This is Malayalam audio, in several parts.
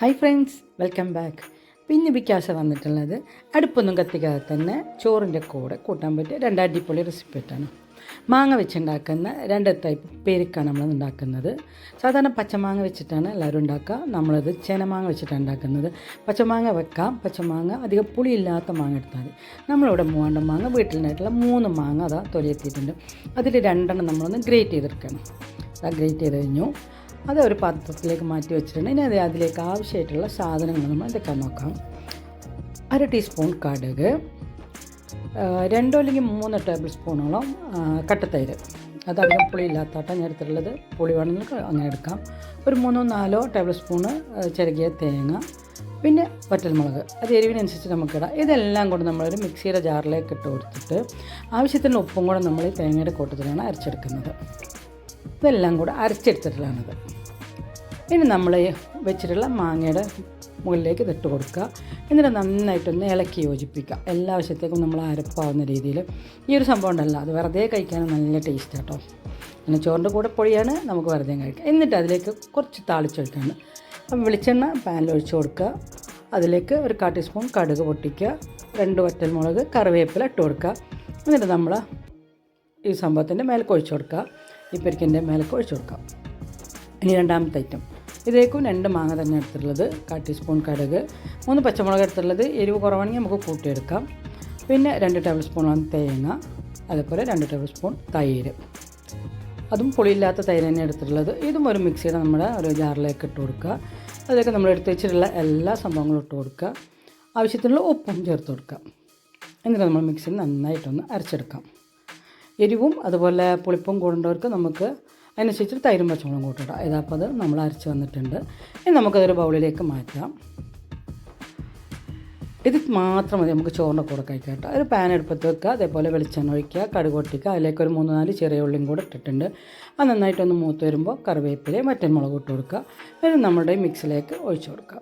ഹായ് ഫ്രണ്ട്സ് വെൽക്കം ബാക്ക് പിന്നെ വിക്കാസ വന്നിട്ടുള്ളത് അടുപ്പൊന്നും കത്തിക്കാതെ തന്നെ ചോറിന്റെ കൂടെ കൂട്ടാൻ പറ്റിയ രണ്ട് അടിപൊളി റെസിപ്പിയായിട്ടാണ് മാങ്ങ വെച്ചുണ്ടാക്കുന്ന രണ്ട് ടൈപ്പ് പേരിക്കാണ് നമ്മൾ ഉണ്ടാക്കുന്നത്. സാധാരണ പച്ചമാങ്ങ വെച്ചിട്ടാണ് എല്ലാവരും ഉണ്ടാക്കുക. നമ്മളത് ചേനമാങ്ങ വെച്ചിട്ടാണ് ഉണ്ടാക്കുന്നത്. പച്ചമാങ്ങ വെക്കാം. പച്ചമാങ്ങ അധികം പുളിയില്ലാത്ത മാങ്ങ എടുത്താൽ മതി. നമ്മളിവിടെ മൂവാണ്ട മാങ്ങ വീട്ടിലുണ്ടായിട്ടുള്ള മൂന്ന് മാങ്ങ അതാ തൊലിയെത്തിയിട്ടുണ്ട് അതിൽ രണ്ടെണ്ണം നമ്മളൊന്ന് ഗ്രേറ്റ് ചെയ്തെടുക്കണം. അതാ ഗ്രേറ്റ് ചെയ്ത് കഴിഞ്ഞു. അത് ഒരു പാത്രത്തിലേക്ക് മാറ്റി വെച്ചിട്ടുണ്ട്. ഇനി അത് അതിലേക്ക് ആവശ്യമായിട്ടുള്ള സാധനങ്ങൾ നമ്മൾ എന്തൊക്കെ നോക്കാം. അര ടീസ്പൂൺ കടുക് രണ്ടോ അല്ലെങ്കിൽ മൂന്ന് ടേബിൾ സ്പൂണോളം കട്ടത്തൈര് കട്ടത്തൈര്. അതധികം പുളി ഇല്ലാത്താട്ടം ഞാൻ എടുത്തിട്ടുള്ളത്. പുളി വേണമെങ്കിൽ അങ്ങനെ എടുക്കാം. ഒരു മൂന്നോ നാലോ ടേബിൾ സ്പൂണ് ചിരകിയ തേങ്ങ പിന്നെ വറ്റൽമുളക്. അത് എരിവിനനുസരിച്ച് നമുക്കിടാം ഇതെല്ലാം കൂടെ നമ്മളൊരു മിക്സിയുടെ ജാറിലേക്ക് ഇട്ട് കൊടുത്തിട്ട് ആവശ്യത്തിന് ഉപ്പും കൂടെ നമ്മൾ ഈ തേങ്ങയുടെ കൂട്ടത്തിലാണ് അരച്ചെടുക്കുന്നത്. ഇതെല്ലാം കൂടെ അരച്ചെടുത്തിട്ടുള്ളതാണിത്. ഇനി നമ്മൾ വെച്ചിട്ടുള്ള മാങ്ങയുടെ മുകളിലേക്ക് ഇതിട്ട് കൊടുക്കുക. എന്നിട്ട് നന്നായിട്ടൊന്ന് ഇളക്കി യോജിപ്പിക്കുക. എല്ലാ വശത്തേക്കും നമ്മൾ അരപ്പാവുന്ന രീതിയിൽ. ഈ ഒരു സംഭവം ഉണ്ടല്ല അത് വെറുതെ കഴിക്കാൻ നല്ല ടേസ്റ്റ് കേട്ടോ പിന്നെ ചോറിന്റെ കൂടെ പൊടിയാണ് നമുക്ക് വെറുതെ കഴിക്കാം. എന്നിട്ട് അതിലേക്ക് കുറച്ച് താളിച്ചൊഴിക്കാണ്. അപ്പം വെളിച്ചെണ്ണ പാനിൽ കൊടുക്കുക. അതിലേക്ക് ഒരു കാ ടീസ്പൂൺ കടുക് പൊട്ടിക്കുക. രണ്ട് വറ്റൽമുളക് കറിവേപ്പില ഇട്ട് കൊടുക്കുക. എന്നിട്ട് നമ്മൾ ഈ സംഭവത്തിന്റെ മേലേക്ക് ഒഴിച്ചു കൊടുക്കുക. ഈ പെരിക്കിന്റെ മേലേക്ക് ഒഴിച്ചു കൊടുക്കുക. ഇനി രണ്ടാമത്തെ ഐറ്റം ഇതിലേക്കും രണ്ട് മാങ്ങ തന്നെ എടുത്തിട്ടുള്ളത്. കാ ടീസ്പൂൺ കടുക്. മൂന്ന് പച്ചമുളക് എടുത്തിട്ടുള്ളത്. എരിവ് കുറവാണെങ്കിൽ നമുക്ക് കൂട്ടിയെടുക്കാം. പിന്നെ രണ്ട് ടേബിൾ സ്പൂണാണ് തേങ്ങ. അതേപോലെ രണ്ട് ടേബിൾ സ്പൂൺ തൈര്. അതും പുളിയില്ലാത്ത തൈര് തന്നെ എടുത്തിട്ടുള്ളത്. ഇതും ഒരു മിക്സിയുടെ നമ്മുടെ ഒരു ജാറിലേക്ക് ഇട്ട് കൊടുക്കുക. അതിലേക്ക് നമ്മൾ എടുത്ത് വെച്ചിട്ടുള്ള എല്ലാ സംഭവങ്ങളും ഇട്ട് കൊടുക്കുക. ആവശ്യത്തിനുള്ള ഉപ്പും ചേർത്ത് കൊടുക്കുക. എന്നിട്ട് നമ്മൾ മിക്സിയിൽ നന്നായിട്ടൊന്ന് അരച്ചെടുക്കാം. എരിവും അതുപോലെ പുളിപ്പും കൂടേണ്ടവർക്ക് നമുക്ക് അതിനനുസരിച്ച് തൈരും പച്ചമുളകും കൂട്ടിടാം ഇതപ്പോൾ അത് നമ്മൾ അരച്ച് വന്നിട്ടുണ്ട്. ഇനി നമുക്കതൊരു ബൗളിലേക്ക് മാറ്റാം. ഇത് മാത്രം മതി നമുക്ക് ചോറിന്റെ കൂടെ കഴിക്കാം കേട്ടോ. ഒരു പാൻ എടുപ്പത്ത് വെക്കുക അതേപോലെ വെളിച്ചെണ്ണ ഒഴിക്കുക കടുക് പൊട്ടിക്കുക. അതിലേക്ക് ഒരു മൂന്ന് നാല് ചെറിയ ഉള്ളിയും കൂടെ ഇട്ടിട്ടുണ്ട്. അത് നന്നായിട്ടൊന്ന് മൂത്ത് വരുമ്പോൾ കറിവേപ്പിലയും മറ്റൻമുളക് ഇട്ട് കൊടുക്കുക. ഇത് നമ്മുടെ മിക്സിലേക്ക് ഒഴിച്ചു കൊടുക്കുക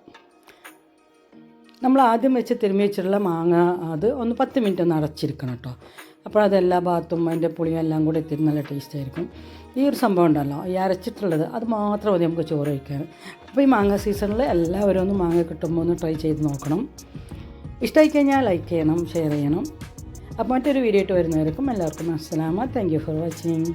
നമ്മൾ ആദ്യം വെച്ച് തിരുമ്മി വെച്ചിട്ടുള്ള മാങ്ങ അത് ഒന്ന് പത്ത് മിനിറ്റ് ഒന്ന് അടച്ചിരിക്കണം കേട്ടോ. അപ്പോൾ അതെല്ലാ ഭാഗത്തും അതിന്റെ പുളിയും എല്ലാം കൂടെ എത്തി നല്ല ടേസ്റ്റ് ആയിരിക്കും. ഈ ഒരു സംഭവം ഉണ്ടല്ലോ ഈ അരച്ചിട്ടുള്ളത് അത് മാത്രം മതി നമുക്ക് ചോറ് കഴിക്കാൻ. അപ്പോൾ ഈ മാങ്ങ സീസണിൽ എല്ലാവരും ഒന്ന് മാങ്ങ കിട്ടുമ്പോൾ ഒന്ന് ട്രൈ ചെയ്ത് നോക്കണം. ഇഷ്ടമായി കഴിഞ്ഞാൽ ലൈക്ക് ചെയ്യണം ഷെയർ ചെയ്യണം. അപ്പോൾ മറ്റൊരു വീഡിയോ ആയിട്ട് വരുന്നവർക്കും എല്ലാവർക്കും അസ്സലാമ താങ്ക് യു ഫോർ വാച്ചിങ്